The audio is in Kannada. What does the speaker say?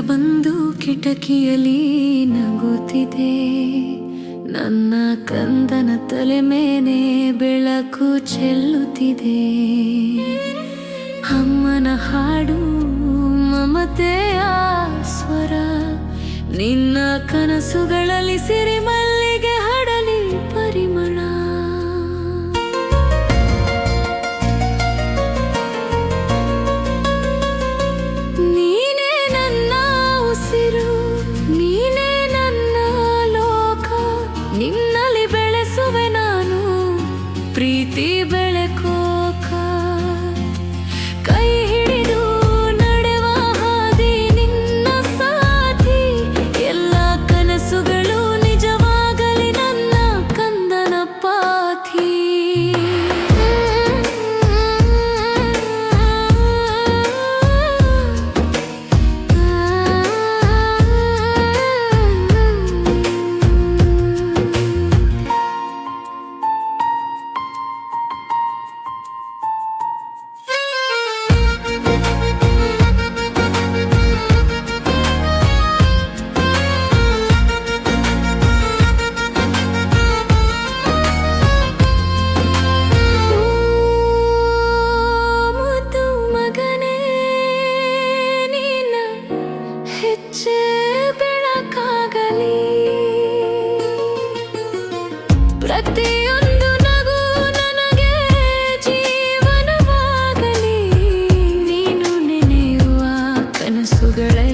ಬಂದು ಕಿಟಕಿಯಲ್ಲಿ ನಗುತ್ತಿದೆ. ನನ್ನ ಕಂದನ ತಲೆ ಮೇಲೆ ಬೆಳಕು ಚೆಲ್ಲುತ್ತಿದೆ. ಅಮ್ಮನ ಹಾಡು, ಮಮತೆಯ ಸ್ವರ, ನಿನ್ನ ಕನಸುಗಳಲ್ಲಿ ಸಿರಿಮಯ ನಿನ್ನಲ್ಲಿ ಬೆಳೆಸುವೆ ನಾನು ಪ್ರೀತಿ ಬೆಳೆ girl.